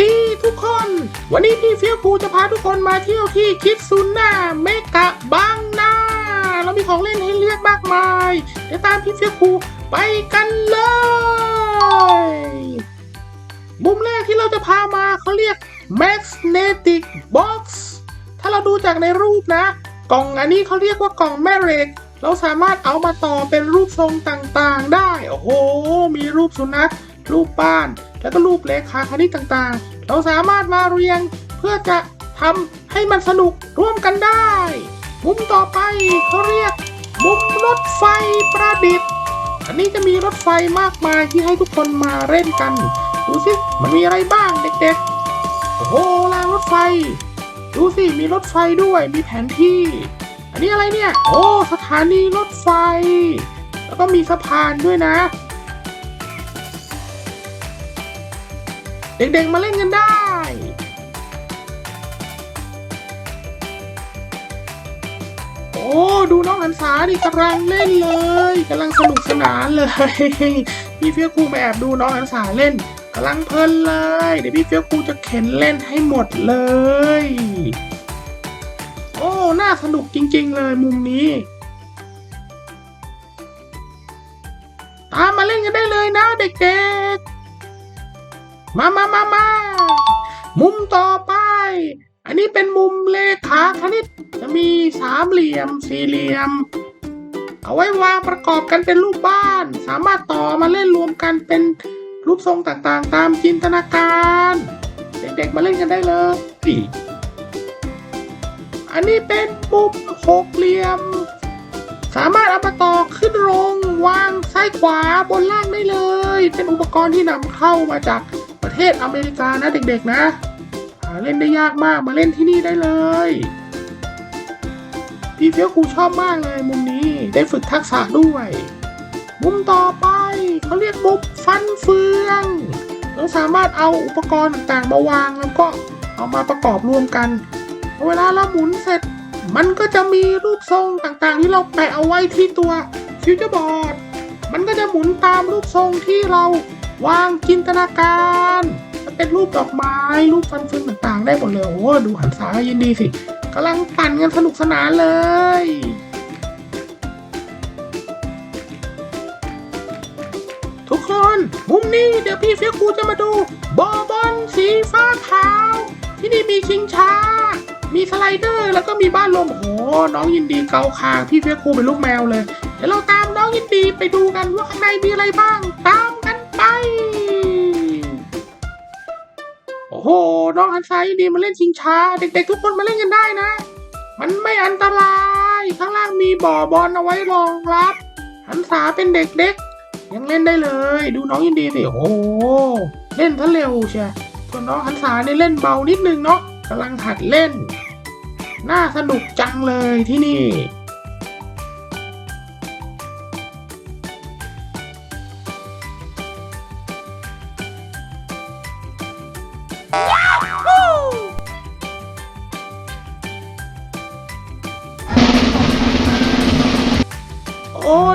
ดีทุกคน วันนี้พี่เฟี้ยวคูจะพาทุกคนมาเที่ยวที่คิดซุน่าเมกะบางนาเรามีของเล่นให้เลือกมากมาย เดี๋ยวตามพี่เฟี้ยวคูไปกันเลย มุมแรกที่เราจะพามาเขาเรียก Magnetic Box ถ้าเราดูจากในรูปนะ กล่องอันนี้เขาเรียกว่ากล่องแม่เหล็ก เราสามารถเอามาต่อเป็นรูปทรงต่างๆได้ โอ้โห มีรูปสุนัขรูปบ้าน แล้วก็รูปเลขาคณิตต่างๆ เราสามารถมาเรียงเพื่อจะทำให้มันสนุกร่วมกันได้ มุมต่อไปเขาเรียก มุมรถไฟประดิษฐ์ อันนี้จะมีรถไฟมากมายที่ให้ทุกคนมาเล่นกัน ดูสิมันมีอะไรบ้างเด็กๆ โอ้โหรางรถไฟ ดูสิมีรถไฟด้วยมีแผนที่ อันนี้อะไรเนี่ย โอ้สถานีรถไฟ แล้วก็มีสะพานด้วยนะ เด็กๆมาเล่นกันได้ โอ้ ดูน้องหันษาดิกำลังเล่นเลยกำลังสนุกสนานเลย พี่เฟี้ยวครูมาแอบดูน้องหันษาเล่นกำลังเพลินเลย เดี๋ยวพี่เฟี้ยวครูจะเข็นเล่นให้หมดเลย โอ้ น่าสนุกจริง ๆ เลยมุมนี้ตามมาเล่นกันได้เลยนะเด็กๆ มามามามามุมต่อไป อันนี้เป็นมุมเลขาคณิต จะมีสามเหลี่ยม สี่เหลี่ยม เอาไว้วางประกอบกันเป็นรูปบ้าน สามารถต่อมาเล่นรวมกันเป็นรูปทรงต่างๆ ตามจินตนาการ เด็กๆมาเล่นกันได้เลยอันนี้เป็นมุมหกเหลี่ยม สามารถเอามาต่อขึ้นลงวางซ้ายขวาบนล่างได้เลย เป็นอุปกรณ์ที่นำเข้ามาจาก ประเทศอเมริกานะเด็กๆนะ หาเล่นได้ยากมากมาเล่นที่นี่ได้เลยพี่เฟี้ยวครูชอบมากเลยมุมนี้ได้ฝึกทักษะด้วย มุมต่อไปเขาเรียกมุมฟันเฟืองเราสามารถเอาอุปกรณ์ต่างๆมาวางแล้วก็เอามาประกอบรวมกัน เวลาเราหมุนเสร็จ มันก็จะมีรูปทรงต่างๆ ที่เราแปะเอาไว้ที่ตัวฟิวเจอร์บอร์ดมันก็จะหมุนตามรูปทรงที่เรา วางจินตนาการจะเป็นรูปดอกไม้ รูปฟันเฟืองต่างๆ ได้หมดเลยโอ้โหดูหันษายยินดีสิกำลังปั่นกันสนุกสนานเลยทุกคนมุมนี้เดี๋ยวพี่เฟียคูจะมาดูบอบอลสีฟ้าขาวที่นี่มีชิงช้า มีสไลเดอร์ แล้วก็มีบ้านลมโอ้โหน้องยินดีเกาคางพี่เฟียคูเป็นลูกแมวเลย เดี๋ยวเราตามน้องยินดีไปดูกันว่าข้างในมีอะไรบ้างตาม ไป โอ้โห น้องฮันซายินดีมาเล่นชิงช้า เด็กๆทุกคนมาเล่นกันได้นะ มันไม่อันตราย ข้างล่างมีบ่อบอลเอาไว้รองรับหันษาเป็นเด็กเด็กๆยังเล่นได้เลย ดูน้องยินดีสิ โอ้โหเล่นทะเร็วเชียส่วนน้องหันษาเนี่ยเล่นเบานิดนึงเนาะกำลังหัดเล่น น่าสนุกจังเลยที่นี่ โอ้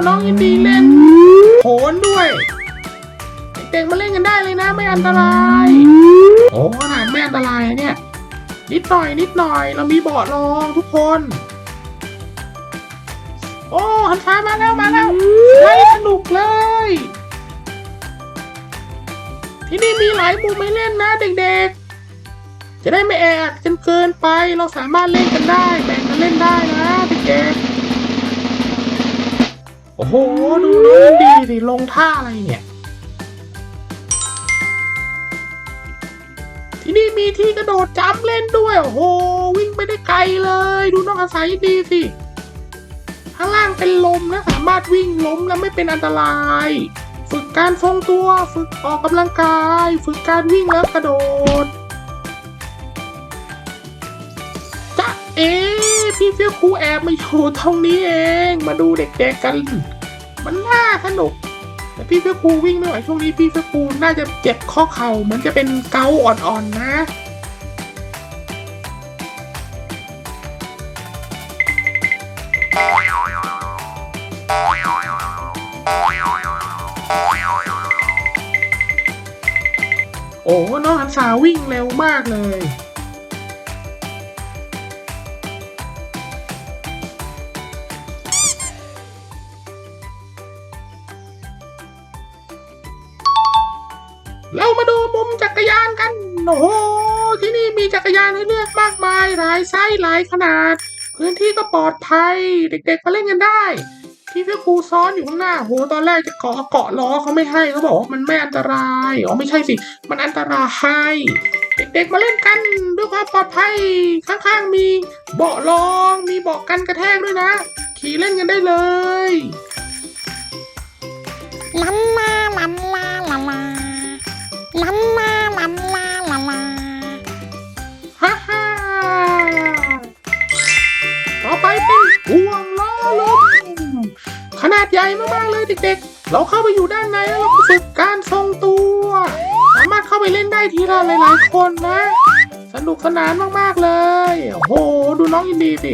น้องยินดีเล่นโขนด้วย เด็กมาเล่นกันได้เลยนะ ไม่อันตราย โอ้ขนาดไม่อันตรายนะเนี่ย นิดหน่อยนิดหน่อย เรามีเบาะรองทุกคน โอ้หันช้ามาแล้วมาแล้วไล่สนุกเลย ที่นี่มีหลายมุมให้เล่นนะเด็กๆ จะได้ไม่แออัดจนเกินไป เราสามารถเล่นกันได้ แบ่งกันเล่นได้นะเด็กๆโอ้โห ดูน้องดีสิลงท่าอะไรเนี่ย ที่นี่มีที่กระโดดจัมป์เล่นด้วย โอ้โห วิ่งไปได้ไกลเลย ดูน้องอาศัยดีสิ ข้างล่างเป็นลมนะสามารถวิ่งล้มแล้วไม่เป็นอันตราย ฝึกการทรงตัว ฝึกออกกำลังกาย ฝึกการวิ่งแล้วกระโดด เอ๊พี่เฟี้ยครูแอบมาอยู่ตรงนี้เอง มาดูเด็กๆกัน มันน่าสนุกแต่พี่เฟี้ยครูวิ่งไม่ไหวช่วงนี้พี่เฟี้ยครูน่าจะเจ็บข้อเข่าเหมือนจะเป็นเกาอ่อนๆนะโอ้น้องหันษาวิ่งเร็วมากเลย มากมายไส์หลายขนาด พื้นที่ก็ปลอดภัย เด็กๆมาเล่นกันได้พี่พื่ครูซ้อนอยู่ข้างหน้าโหตอนแรกจะเกาะเกาะล้อเขาไม่ให้เขาบอกว่ามันไม่อันตรายอ๋อไม่ใช่สิ มันอันตรายเด็กๆมาเล่นกันด้วยความปลอดภัยข้างๆมีเบาะรอง มีเบาะกันกระแทกด้วยนะ ขี่เล่นกันได้เลย นาดใหญ่มากๆเลยเด็กๆ เราเข้าไปอยู่ด้านในแล้วเราก็ฝึกการทรงตัว สามารถเข้าไปเล่นได้ทีละหลายๆคนนะ สนุกสนานมากๆเลย โอ้โห ดูน้องยินดีสิ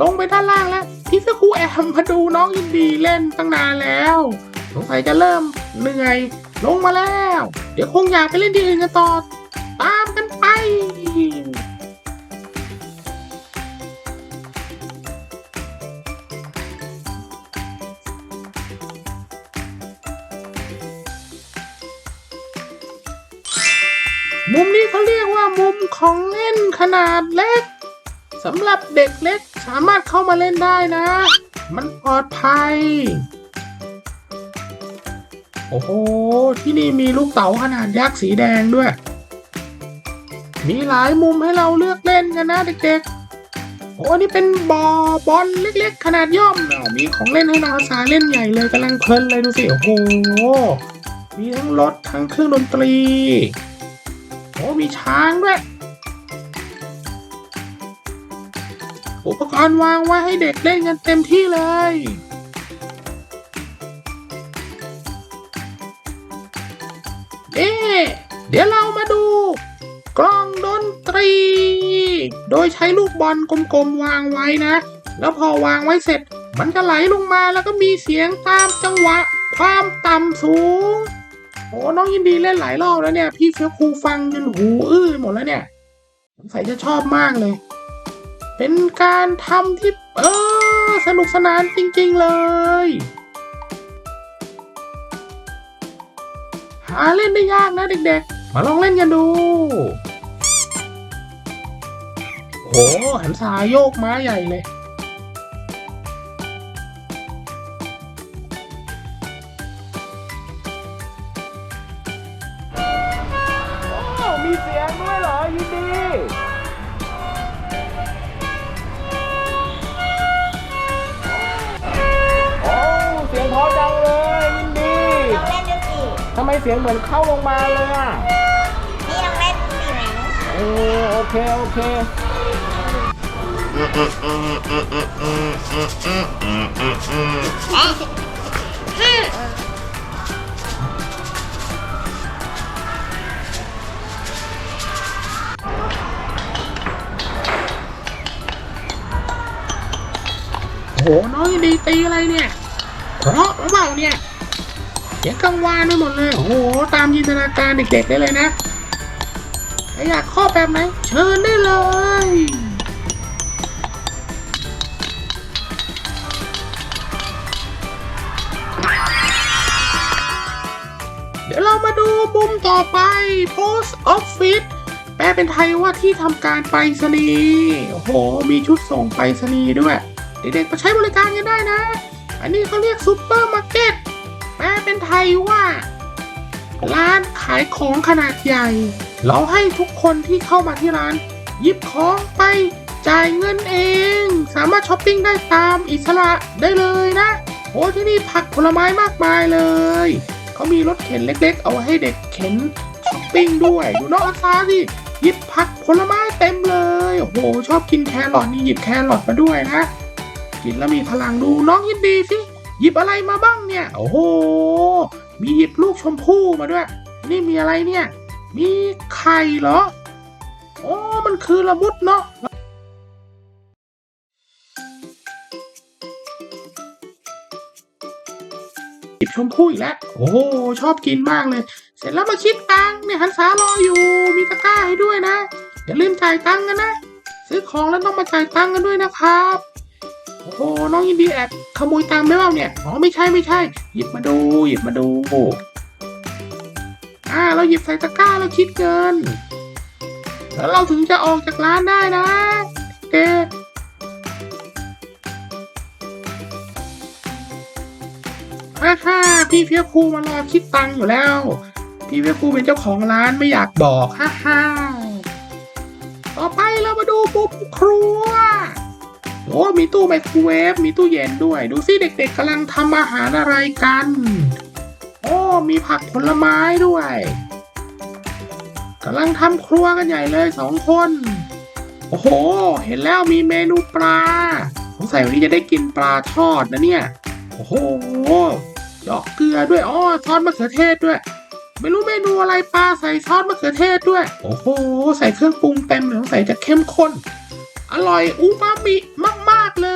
ลงไปด้านล่างแล้วพี่เสื้อคูแอมมาดูน้องยินดีเล่นตั้งนานแล้วสงสัยจะเริ่มเหนื่อยลงมาแล้ว เดี๋ยวคงอยากไปเล่นที่อื่นกันต่อ มุมนี้เขาเรียกว่ามุมของเล่นขนาดเล็กสำหรับเด็กเล็กสามารถเข้ามาเล่นได้นะ มันปลอดภัย โอ้โห ที่นี่มีลูกเต๋าขนาดยักษ์สีแดงด้วย มีหลายมุมให้เราเลือกเล่นกันนะเด็กๆ โอ้นี่เป็นบอบอลเล็กๆ ขนาดย่อมอ้าวมีของเล่นให้น้องอาสาเล่นใหญ่เลยกำลังเพลินเลยดูสิ โอ้โห มีทั้งรถทั้งเครื่องดนตรี มีช้างด้วย อุปกรณ์วางไว้ให้เด็กเล่นกันเต็มที่เลย เอ๊เดี๋ยวเรามาดู กล้องดนตรี โดยใช้ลูกบอลกลมๆวางไว้นะ แล้วพอวางไว้เสร็จ มันจะไหลลงมาแล้วก็มีเสียงตามจังหวะ ความต่ำสูง โอ้น้องยินดีเล่นหลายรอบแล้วเนี่ย พี่เฟี้ยครูฟังจนหูอื้อหมดแล้วเนี่ยสงสัยจะชอบมากเลย เป็นการทำที่ เออ สนุกสนานจริงๆเลย หาเล่นได้ยากนะเด็กๆ มาลองเล่นกันดูโอ้หันสายโยกม้าใหญ่เลย สียงเหมือนเข้าโรงพยาเลยอะนี่ลองเล่นดูสิไหนเออโอเคโอเคโหน้องยินดีตีอะไรเนี่ยเพราะหรือเปล่าเนี่ย สียงกังวานไปหมดเลย โอ้โห ตามจินตนาการเด็กๆได้เลยนะอยากข้อแบบไหน เชิญได้เลยเดี๋ยวเรามาดูมุมต่อไป Post Office แปลเป็นไทยว่าที่ทำการไปรษณีย์ โอ้โห มีชุดส่งไปรษณีย์ด้วย เด็กๆมาใช้บริการกันได้นะ อันนี้เขาเรียกซูเปอร์มาร์เก็ต ไทยว่า ร้านขายของขนาดใหญ่ เราให้ทุกคนที่เข้ามาที่ร้าน หยิบของไปจ่ายเงินเอง สามารถช้อปปิ้งได้ตามอิสระได้เลยนะโอ้ที่นี่ผักผลไม้มากมายเลย เขามีรถเข็นเล็กๆ เอาไว้ให้เด็กเข็นช้อปปิ้งด้วยดูน้องอาซาสิหยิบผักผลไม้เต็มเลยโอ้โหชอบกินแครอทนี่หยิบแครอทมาด้วยนะ กินแล้วมีพลังดูน้องยินดีสิ หยิบอะไรมาบ้างเนี่ย โอ้โห มีหยิบลูกชมพู่มาด้วย นี่มีอะไรเนี่ย มีไข่เหรอ โอ้ มันคือละมุดเนาะหยิบชมพู่อีกแล้ว โอ้โห ชอบกินมากเลย เสร็จแล้วมาคิดตังค์เนี่ยหันษารออยู่ มีตะกร้าให้ด้วยนะ อย่าลืมจ่ายตังค์กันนะ ซื้อของแล้วต้องมาจ่ายตังค์กันด้วยนะครับ โอ้โห น้องยินดีแอบ ขโมยตังค์ไหมเปล่าเนี่ย อ๋อไม่ใช่ไม่ใช่ หยิบมาดู หยิบมาดู อ่า เราหยิบใส่ตะกร้าแล้วคิดเงิน แล้วเราถึงจะออกจากร้านได้นะเด็กฮ่าฮ่าพี่เฟียครูมารอคิดตังค์อยู่แล้ว พี่เฟียครูเป็นเจ้าของร้านไม่อยากบอกฮ่าฮ่าต่อไปเรามาดูปุ๊บครัว โอ้มีตู้ไมโครเวฟมีตู้เย็นด้วย ดูสิเด็กๆกำลังทำอาหารอะไรกัน โอ้มีผักผลไม้ด้วยกำลังทำครัวกันใหญ่เลยสองคน โอ้โห เห็นแล้วมีเมนูปลาสงสัยวันนี้จะได้กินปลาทอดนะเนี่ย โอ้โหหยอกเกลือด้วยอ๋อซอสมะเขือเทศด้วย ไม่รู้เมนูอะไรปลาใส่ซอสมะเขือเทศด้วย โอ้โห ใส่เครื่องปรุงเต็มเลยสงสัยจะเข้มข้น อร่อยอูมามิมาก ๆ เล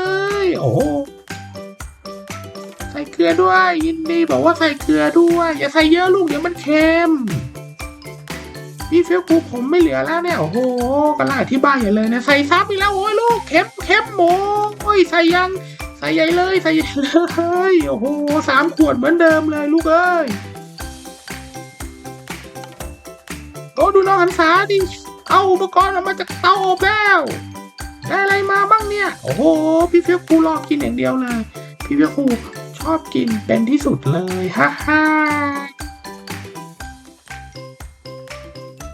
ย โอ้โหใส่เกลือด้วย ยินดีบอกว่าใส่เกลือด้วย อย่าใส่เยอะลูกเดี๋ยวมันเค็มพี่เฟี้ยวกูผมไม่เหลือแล้วเนี่ย โอ้โหกระลาที่บ้านใหญ่เลยนะ ใส่ซ้ำอีกแล้วโอ้ยลูกเค็มเค็มหมูโอ้ยใส่ยังใส่ใหญ่เลยใส่ใหญ่เลยโอ้โหสามขวดเหมือนเดิมเลยลูกเอ้ยโอ้ดูน้องหันษาดิเอาอุปกรณ์ออกมาจากเตาอบแล้ว ได้อะไรมาบ้างเนี่ย โอ้โห พี่เฟียคูรอกินอย่างเดียวเลย พี่เฟียคูชอบกินเป็นที่สุดเลยฮ่าฮ่า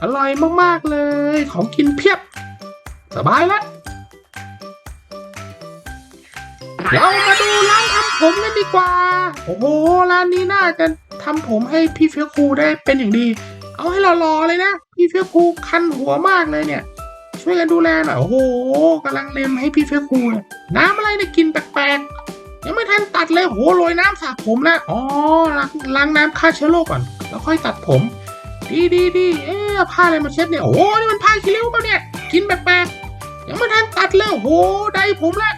อร่อยมากๆเลย ของกินเพียบ สบายแล้วเรามาดูร้านทำผมกันดีกว่า โอ้โห ร้านนี้น่าจะทำผมให้พี่เฟียคูได้เป็นอย่างดี เอาให้รอๆเลยนะ พี่เฟียคูคันหัวมากเลยเนี่ย ช่วยกันดูแลหน่อยโอ้โหกำลังเล็มให้พี่เฟคูน้ำอะไรเนี่ยกินแปลกๆยังไม่ทันตัดเลยโอ้โหโรยน้ำสระผมแล้วอ๋อล้างล้างน้ำฆ่าเชื้อโรคก่อน แล้วค่อยตัดผม ดีดีดีเอ๊ะผ้าอะไรมาเช็ดเนี่ยโอ้โหนี่มันผ้าคีริ้วเปล่าเนี่ยกินแปลกๆยังไม่ทันตัดเลยโอ้โหได้ผมแล้ว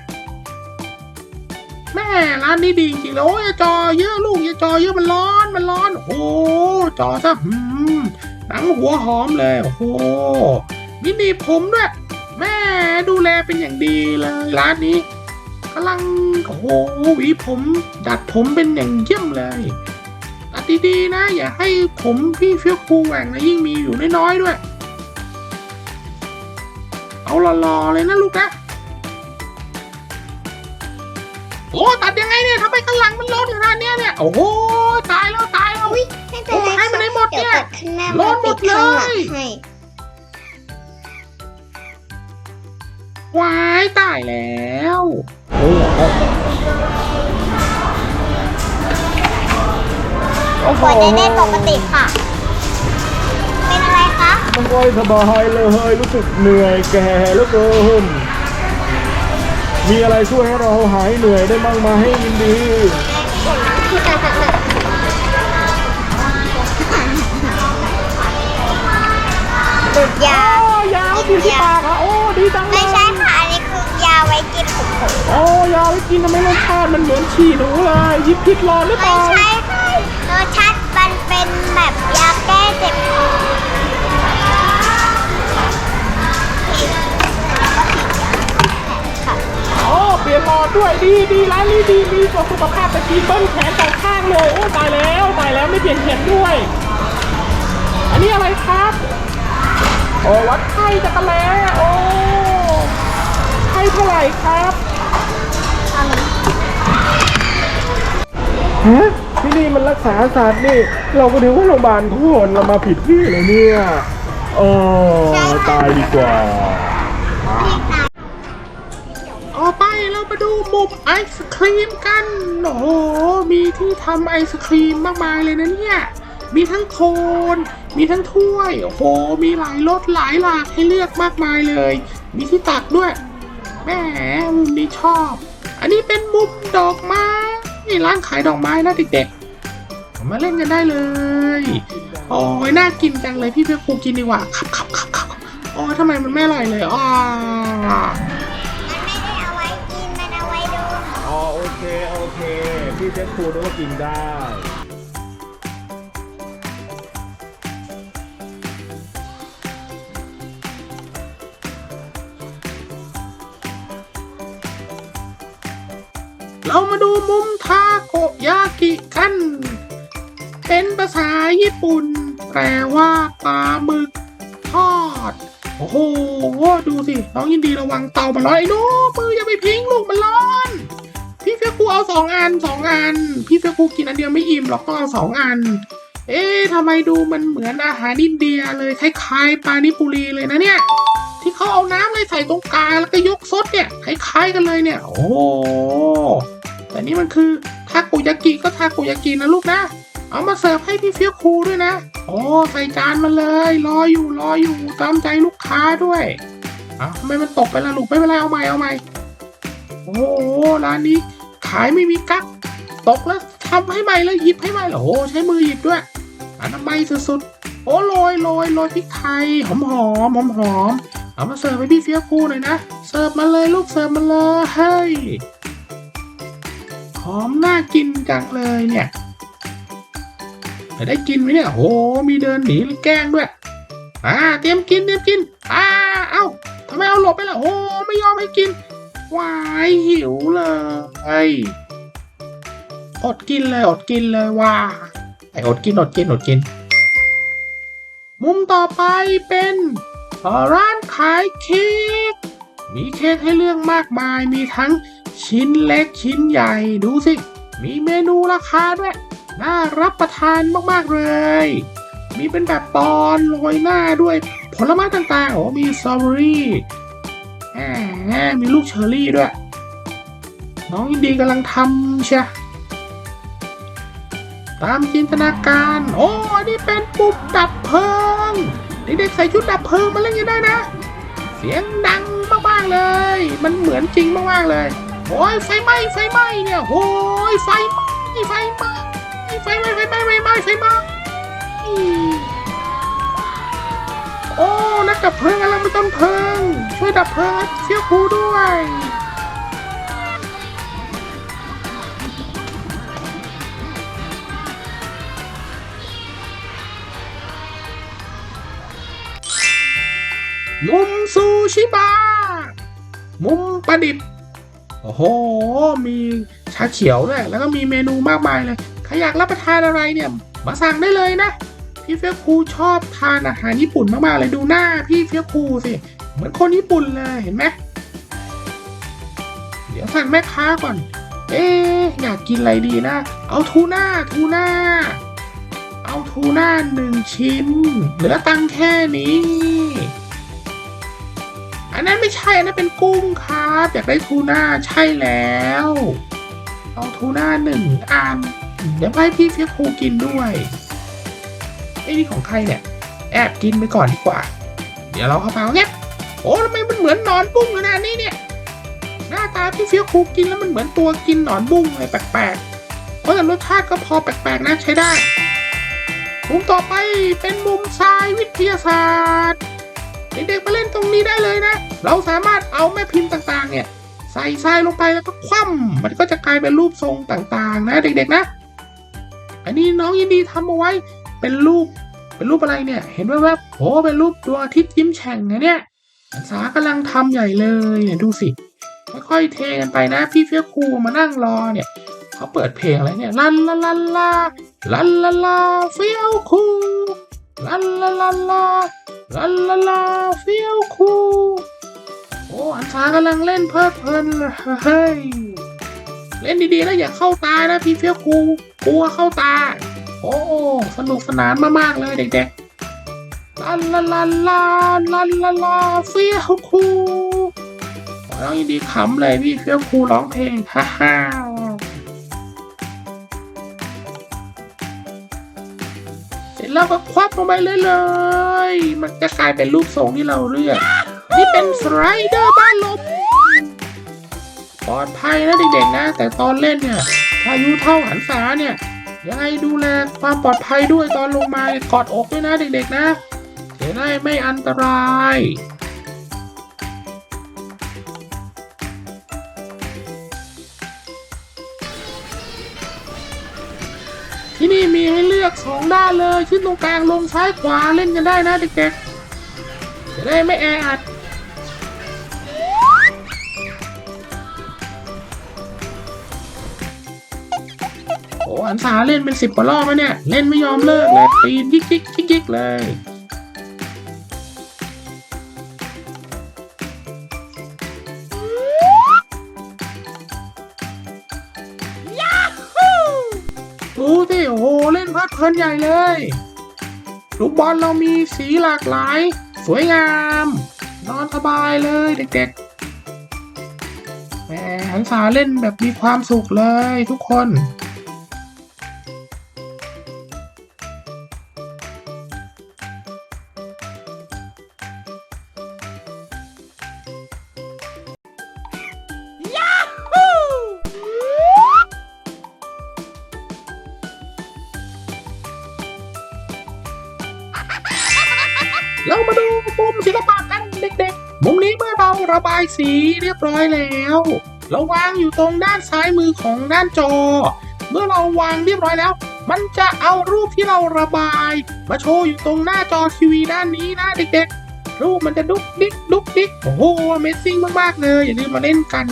แม่ร้านนี้ดีจริงเลยโอ้ยอย่าจอเยอะลูกยจอเยอะมันร้อนมันร้อน โอ้จอซะหนังหัวหอมเลยโอ้ มีหนีบผมด้วย แม่ดูแลเป็นอย่างดีเลยร้านนี้กำลังโอ้โหหวีผม ดัดผมเป็นอย่างเยี่ยมเลยตัดดีๆนะ อย่าให้ผมพี่เฟี้ยวคูแหว่งนะยิ่งมีอยู่น้อยๆด้วย เอาหล่อๆเลยนะลูกนะโอ้ตัดยังไงเนี่ยทำไมข้างหลังมันร้อนขนาดเนี้ยเนี่ยโอ้โหตายแล้วตายแล้ว ไม่เป็นไรโอ้หายไปไหนหมดเดี๋ยวเนี่ย ตัดข้างหน้าร้อนหมดปิข้างหลังเลย ให้ วายตายแล้วโอ้โอ้โหเปิดได้ได้ปกติค่ะ เป็นอะไรคะไม่ค่อยสบายเลยรู้สึกเหนื่อยแก่เหลือเกิน มีอะไรช่วยให้เราหายเหนื่อยได้บ้างไหมาให้ยินดีดูาวไปกินทำไมรสชาติมันเหมือนฉี่หนูเลยยิบพิษร้อนหรือเปไม่ล่าใช่ค่ะรสชาติมันเป็นแบบยาแก้เจ็บคออ๋อเปลี่ยนหลอดด้วยดีดีร้านนี้ดีมีต่อสุขภาพแต่กีเบิ้ลแขนสองข้างเลยโอ้ตายแล้วตายแล้วไม่เปลี่ยนเข็มด้วย อันนี้อะไรครับโอ้วัดไข้จักรแล้โอ้ไข้เท่าไหร่ครับ ฮะที่นี่มันรักษาสัตว์นี่ เราก็ถือว่าโรงพยาบาลทุกคนเรามาผิดที่เลยเนี่ยเออตายดีกว่าต่อไปเรามาดูมุมไอศครีมกัน โอ้โห มีที่ทำไอศครีมมากมายเลยนะเนี่ย มีทั้งโคน มีทั้งถ้วย โอ้โห มีหลายรสหลายหลากให้เลือกมากมายเลย มีที่ตักด้วย แหมมุมนี้ชอบ อันนี้เป็นมุมดอกไม้ นี่ร้านขายดอกไม้นะเด็กๆมาเล่นกันได้เลย โอ้ยน่ากินจังเลยพี่เพื่อครูกินดีกว่าครับครับครับครับโอ้ยทำไมมันไม่อร่อยเลยอ๋อมันไม่ได้เอาไว้กิน มันเอาไว้ดู อ๋อโอเค โอเค พี่เจ๊ครูนึกว่ากินได้ มุมทาโกยากิกัน เป็นภาษาญี่ปุ่น แปลว่าปลาหมึกทอด โอ้โห ดูสิ น้องยินดีระวังเตามันร้อนไอ้นูมืออย่าไปพิงลูกมันร้อน พี่เฟียกูเอาสองอันสองอัน พี่เฟียกูกินอันเดียวไม่อิ่มหรอกต้องเอาสองอัน เอ๊ะทำไมดูมันเหมือนอาหารอินเดียเลยคล้ายๆปานิปุรีเลยนะเนี่ยที่เขาเอาน้ำเลยใส่ตรงกลางแล้วก็ยกซดเนี่ยคล้ายๆกันเลยเนี่ย โอ้ แต่นี่มันคือทาโกยากิก็ทาโกยากินะลูกนะ เอามาเสิร์ฟให้พี่เฟียสครูด้วยนะ โอ้ใส่จานมาเลย รออยู่รออยู่ตามใจลูกค้าด้วยอ้าวทำไมมันตกไปละลูกไม่เป็นไรเอาใหม่เอาใหม่โอ้โหร้านนี้ขายไม่มีกั๊กตกแล้วทำให้ใหม่เลยหยิบให้ใหม่เหรอโอ้ใช้มือหยิบด้วยอันามัยสุดๆโอ้โรยโรยโรยพริกไทยหอมหอมหอมหอมเอามาเสิร์ฟให้พี่เฟียสครูหน่อยนะเสิร์ฟมาเลยลูกเสิร์ฟมาเลยเฮ้ย หอมน่ากินจังเลยเนี่ยจะได้กินไหมเนี่ยโหมีเดินหนีแกล้งด้วยอ่าเตรียมกินเตรียมกินอ่าเอ้าทำไมเอาหลบไปล่ะโอ้ไม่ยอมให้กินวายหิวเลยอดกินเลยอดกินเลยว่าไออดกินอดกินอดกิน มุมต่อไปเป็นร้านขายเค้กมีเค้กให้เลือกมากมายมีทั้ง ชิ้นเล็กชิ้นใหญ่ดูสิ มีเมนูราคาด้วย น่ารับประทานมาก ๆ เลย มีเป็นแบบปอนโรยหน้าด้วย ผลไม้ต่างๆ โอ้มีสตรอเบอรี่แหมมีลูกเชอร์รี่ด้วย น้องยินดีกำลังทำเชียตามจินตนาการ โอ้อันนี่เป็นปุ่มดับเพลิงเด็กๆใส่ชุดดับเพลิงมาเล่นกันได้นะ เสียงดังมากๆเลย มันเหมือนจริงมากๆเลย โอ้ยไฟไหม้ไฟไหม้เนี่ยโอ้ยไฟไหม้ไฟไหม้ไฟไหม้ไฟไหม้ไฟไหม้ไฟไหม้โอ้นักดับเพลิงกำลังไปต้นเพลิง ช่วยดับเพลิงให้เชี่ยวครูด้วยมุมซูชิบามุมประดิษฐ์ โอ้โห มีชาเขียวด้วยแล้วก็มีเมนูมากมายเลยใครอยากรับประทานอะไรเนี่ย มาสั่งได้เลยนะ พี่เฟียคูชอบทานอาหารญี่ปุ่นมากๆเลยดูหน้าพี่เฟียคูสิเหมือนคนญี่ปุ่นเลยเห็นไหมเดี๋ยวสั่งแม่ค้าก่อน เอ๊ะอยากกินอะไรดีนะ เอาทูน่าทูน่าเอาทูน่าหนึ่งชิ้น เหลือตังแค่นี้ อันนั้นไม่ใช่อันนั้นเป็นกุ้งครับอยากได้ทูน่าใช่แล้วเอาทูน่าหนึ่งอันเดี๋ยวให้พี่เฟียครูกินด้วยไอ้นี่ของใครเนี่ย แอบกินไปก่อนดีกว่า เดี๋ยวเราเข้าไปเอาเงี้ยโอ้ทำไมมันเหมือนหนอนบุ้งขนาดนี้เนี่ยหน้าตาพี่เฟียครูกินแล้วมันเหมือนตัวกินหนอนบุ้งเลยแปลกๆโอ้แต่รสชาติก็พอแปลกๆนะใช้ได้มุมต่อไปเป็นมุมทรายวิทยาศาสตร์ เด็กๆมาเล่นตรงนี้ได้เลยนะ เราสามารถเอาแม่พิมพ์ต่างๆ เนี่ย ใส่ทรายลงไปแล้วก็คว่ำมันก็จะกลายเป็นรูปทรงต่างๆ นะ เด็กๆนะ อันนี้น้องยินดีทำเอาไว้เป็นรูปเป็นรูปอะไรเนี่ย เห็นแวบๆโอ้เป็นรูปดวงอาทิตย์ยิ้มแฉ่งนะเนี่ยอันสากำลังทำใหญ่เลยเนี่ยดูสิค่อยๆเทกันไปนะ พี่เฟี้ยครูมานั่งรอเนี่ยเขาเปิดเพลงอะไรเนี่ยลันลาลันลาลันลาลาเฟี้ยวคู ลันลาลันลาลันลาลาเฟียวคูโอ้อันซากำลังเล่นเพลิดเพลินเลยเฮ้ยเล่นดีๆแล้วอย่าเข้าตานะพี่เฟียวคูกลัวเข้าตา โอ้สนุกสนานมากๆเลยเด็กๆลันลาลันลาลันลาลาเฟียวคูร้องยินดีขำเลยพี่เฟียวคูร้องเพลงฮ่าฮ่า แล้วก็ควับลงไปเลยเลย มันจะกลายเป็นรูปทรงที่เราเลือกโอ้นี่เป็นสไลเดอร์บ้านลมปลอดภัยนะเด็กๆนะ แต่ตอนเล่นเนี่ยพายุเท่าหันษาเนี่ยยังไงดูแลความปลอดภัยด้วยตอนลงมาเนี่ยกอดอกด้วยนะเด็กๆนะจะได้ไม่อันตราย ที่นี่มีให้เลือกสองด้านเลยขึ้นตรงกลางลงซ้ายขวาเล่นกันได้นะเด็กๆจะได้ไม่แออัดโอ้อันสาเล่นเป็นสิบกว่ารอบแล้วเนี่ย เล่นไม่ยอมเลิกเลยปีนยิกยิกยิกยิกเลย ล่นเพลิดเพลินใหญ่เลย ลูกบอลเรามีสีหลากหลาย สวยงาม นอนสบายเลยเด็กๆแหมหันษาเล่นแบบมีความสุขเลยทุกคนายสีเรียบร้อยแล้วเราวางอยู่ตรงด้านซ้ายมือของด้านจอ เมื่อเราวางเรียบร้อยแล้ว มันจะเอารูปที่เราระบาย มาโชว์อยู่ตรงหน้าจอทีวีด้านนี้นะเด็กๆ รูปมันจะดุกดิกดุกดิกโอ้โห Amazing มากๆเลย อย่าลืมมาเล่นกัน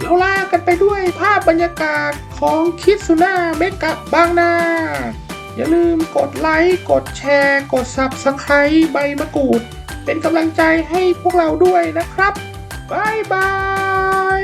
เราลากันไปด้วยภาพบรรยากาศของคิดสุน่าเมกะบางนา อย่าลืมกดไลค์ กดแชร์ กดซับสไครต์ใบมะกรูด เป็นกำลังใจให้พวกเราด้วยนะครับบ๊ายบาย